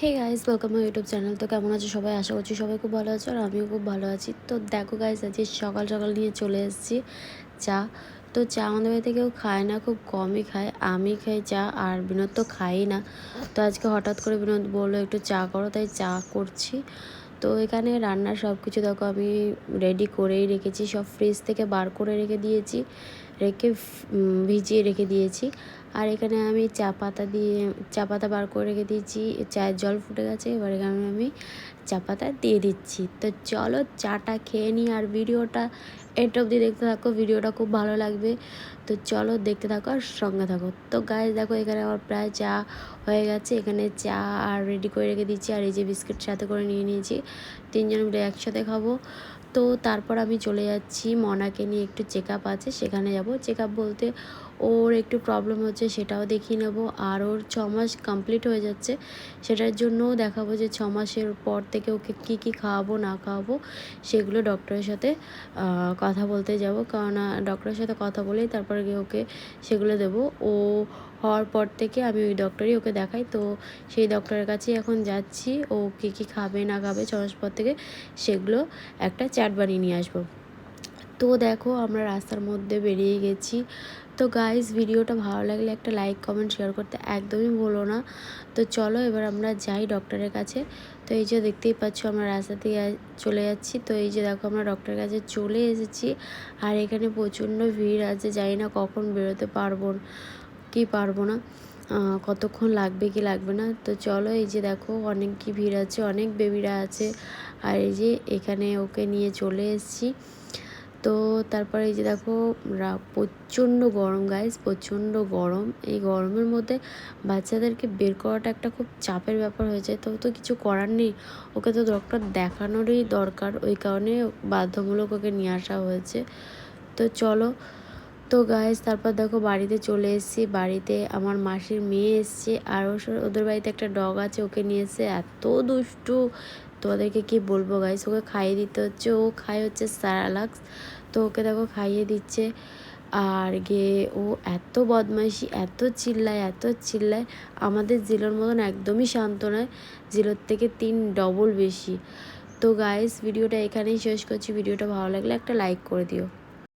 Hey guys welcome my YouTube channel তো কেমন আছো সবাই? আশা করছি সবাই খুব ভালো আছো আর আমিও খুব ভালো আছি। তো দেখো গাইজ আজকে সকাল সকাল নিয়ে চলে এসেছি চা। তো চা আমাদের বাড়িতে কেউ খায় না, খুব কমই খায়। আমি খাই চা আর বিনোদ তো খাই না। তো আজকে হঠাৎ করে বিনোদ বলল একটু চা করো, তাই চা করছি। তো এখানে রান্নার সব কিছু দেখো আমি রেডি করেই রেখেছি। সব ফ্রিজ থেকে বার করে রেখে দিয়েছি। রেখে ভিজিয়ে রেখে দিয়েছি। আর এখানে আমি চা পাতা দিয়ে, চা পাতা বার করে রেখে দিয়েছি। চায়ের জল ফুটে গেছে, এবার এখানে আমি চা পাতা দিয়ে দিচ্ছি। তো চলো চাটা খেয়ে নিই আর ভিডিওটা এট অবধি দেখতে থাকো, ভিডিওটা খুব ভালো লাগবে। তো চলো দেখতে থাকো আর সঙ্গে থাকো। তো গায়ে দেখো এখানে আমার প্রায় চা হয়ে গেছে। এখানে চা আর রেডি করে রেখে দিচ্ছি আর এই যে বিস্কিট সাথে করে নিয়ে নিয়েছি। তিনজন মিলে একসাথে খাব। তো তারপর আমি চলে যাচ্ছি। মনাকে নিয়ে একটু চেক আপ আছে, সেখানে যাব। চেক আপ বলতে ওর একটু প্রবলেম হচ্ছে। সেটাও দেখিয়ে নেব। আর ওর ছ মাস কমপ্লিট হয়ে যাচ্ছে। সেটার জন্যও দেখাবো যে ছ মাসের পর থেকে ওকে কি কি খাওয়াবো, না খাওয়াবো, সেগুলো ডক্টরের সাথে কথা বলতে যাব। কারণ ডক্টরের সাথে কথা বলেই তারপরে গিয়ে ওকে সেগুলো দেবো। ও হওয়ার পর থেকে আমি ওই ডক্টরই ওকে দেখাই। তো সেই ডক্টরের কাছেই এখন যাচ্ছি। ও কী কী খাবে, না খাবে, ছ মাস পর থেকে সেগুলো একটা চ্যাট বানিয়ে নিয়ে আসব। তো দেখো, আমরা রাস্তার মধ্যে বেরিয়ে গেছি। তো গাইস ভিডিওটা ভালো লাগলে একটা লাইক কমেন্ট শেয়ার করতে একদমই ভুলো না। তো চলো এবার আমরা যাই ডক্টরের কাছে। তো এই যে দেখতেই পাচ্ছ, আমরা রাস্তা দিয়ে চলে যাচ্ছি। তো এই যে দেখো, আমরা ডক্টরের কাছে চলে এসেছি। আর এখানে প্রচণ্ড ভিড় আছে, জানি না কখন বেরোতে পারব, কি পারব না। কতক্ষণ লাগবে, কি লাগবে না। তো চলো এই যে দেখো, অনেক কি ভিড় আছে, অনেক বেবিরা আছে। আর এই যে এখানে ওকে নিয়ে চলে এসেছি। তো তারপরে এই যে দেখো প্রচণ্ড গরম গাইজ প্রচণ্ড গরম। এই গরমের মধ্যে বাচ্চাদেরকে বের করাটা একটা খুব চাপের ব্যাপার হয়েছে তো তো কিছু করার নেই। ওকে তো ডক্টর দেখানোরই দরকার। ওই কারণে বাধ্যমূলক ওকে নিয়ে আসা হয়েছে। তো চলো। তো গাইজ তারপর দেখো বাড়িতে চলে এসেছি। বাড়িতে আমার মাসির মেয়ে এসছে। আর ওদের বাড়িতে একটা ডগ আছে, ওকে নিয়ে এসে এত দুষ্টু। তোমাদেরকে কি বলব গাইস ওকে খাইয়ে দিতে হচ্ছে। ও খায় হচ্ছে স্যারালাক্স। তো ওকে দেখো খাইয়ে দিচ্ছে। আর গিয়ে ও এত বদমাইশি, এত চিল্লায় এত চিল্লায়। আমাদের জিলোর মতন একদমই শান্ত নয়, জিলোর থেকে তিন ডবল বেশি। তো গাইস ভিডিওটা এখানেই শেষ করছি। ভিডিওটা ভালো লাগলে একটা লাইক করে দিও।